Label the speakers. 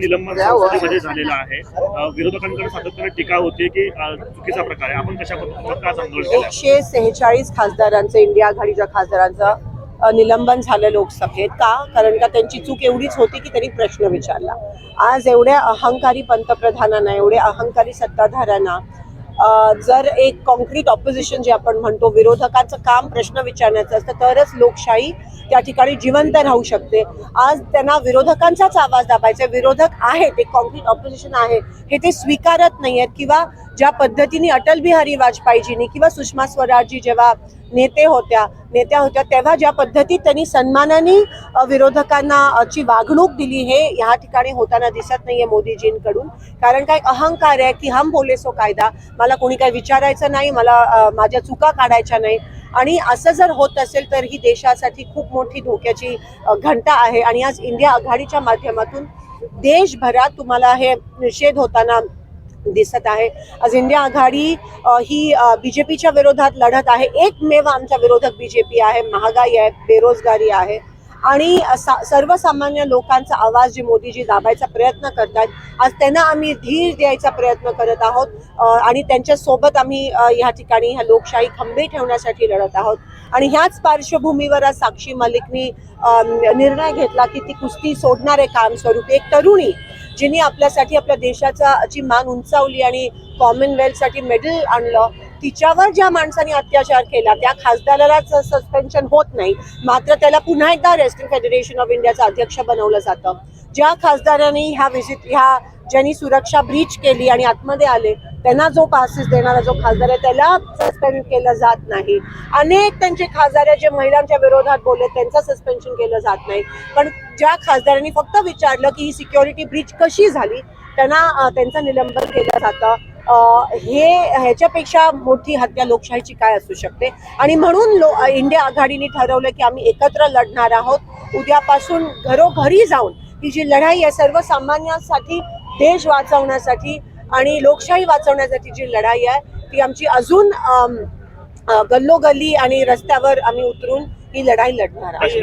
Speaker 1: निलंबन संसदेमध्ये झालेलं आहे. विरोधकांकडे सातत्याने टीका होते की चुकीचा प्रकार आहे. आपण कशा पद्धतीनं
Speaker 2: एकशे सेहेचाळीस खासदारांचं इंडिया आघाडीच्या खासदारांचं निलंबन झालं लोकसभेत का? कारण का त्यांची चूक एवढीच होती की त्यांनी प्रश्न विचारला. आज एवढ्या अहंकारी पंतप्रधानांना एवढ्या अहंकारी सत्ताधाऱ्यांना जर एक कॉन्क्रीट ऑपोजिशन जे आपण म्हणतो विरोधकाचं काम प्रश्न विचारण्याचं असतं तरच लोकशाही त्या ठिकाणी जिवंत राहू शकते. आज त्यांना विरोधकांचाच आवाज दाबायचा विरोधक आहेत एक कॉन्क्रीट ऑपोजिशन आहे हे ते स्वीकारत नाही आहेत किंवा ज्या पद्धतीने अटल बिहारी वाजपेयीजींनी किंवा सुषमा स्वराजजी जेव्हा नेते होत्या नेत्या होत्या तेव्हा ज्या पद्धतीत त्यांनी सन्मानाने विरोधकांना ची वागणूक दिली हे ह्या ठिकाणी होताना दिसत नाहीये मोदीजींकडून. कारण काय अहंकार आहे की हम बोले सो कायदा. मला कोणी काही विचारायचं नाही मला माझ्या चुका काढायच्या नाही. आणि असं जर होत असेल तर ही देशासाठी खूप मोठी धोक्याची घंटा आहे. आणि आज इंडिया आघाडीच्या माध्यमातून देशभरात तुम्हाला हे निषेध होताना दिसत आहे. आज इंडिया आघाडी अ, ही बीजेपीच्या विरोधात लढत आहे. एकमेव आमचा विरोधक बीजेपी आहे. महागाई आहे बेरोजगारी आहे. आणि सा- सर्वसामान्य लोकांचा आवाज जे मोदीजी दाबायचा प्रयत्न करतात आज त्यांना आम्ही धीर द्यायचा प्रयत्न करत आहोत. आणि त्यांच्यासोबत आम्ही या ठिकाणी ह्या लोकशाही खंबे ठेवण्यासाठी लढत आहोत. आणि ह्याच पार्श्वभूमीवर आज साक्षी मलिकनी निर्णय घेतला की ती कुस्ती सोडणारे काम स्वरूप. एक तरुणी जिने आपल्यासाठी आपल्या देशाचा ची मान उंचावली आणि कॉमनवेल्थसाठी मेडल आणलं तिच्यावर ज्या माणसाने अत्याचार केला त्या खासदारालाच सस्पेन्शन होत नाही. मात्र त्याला पुन्हा एकदा रेस्टिंग फेडरेशन ऑफ इंडियाचं अध्यक्ष बनवलं जातं. ज्या खासदारांनी ह्या विजिट ह्या ज्यांनी सुरक्षा ब्रीच केली आणि आतमध्ये आले त्यांना जो पासेस देणारा जो खासदार आहे त्याला सस्पेंड केलं जात नाही. अनेक त्यांचे खासदार आहे जे महिलांच्या विरोधात बोलले त्यांचं सस्पेन्शन केलं जात नाही. पण ज्या खासदारांनी फक्त विचारलं की ही सिक्युरिटी ब्रीच कशी झाली त्यांना त्यांचं निलंबन केलं जातं. हे ह्याच्यापेक्षा मोठी हत्या लोकशाहीची काय असू शकते? आणि म्हणून लो इंडिया आघाडीने ठरवलं की आम्ही एकत्र लढणार आहोत. उद्यापासून घरोघरी जाऊन ही जी लढाई आहे सर्वसामान्यांसाठी देश वाचवण्यासाठी आणि लोकशाही वाचवण्यासाठी जी लढाई आहे ती आमची अजून गल्लोगल्ली आणि रस्त्यावर आम्ही उतरून ही लढाई लढणार आहोत.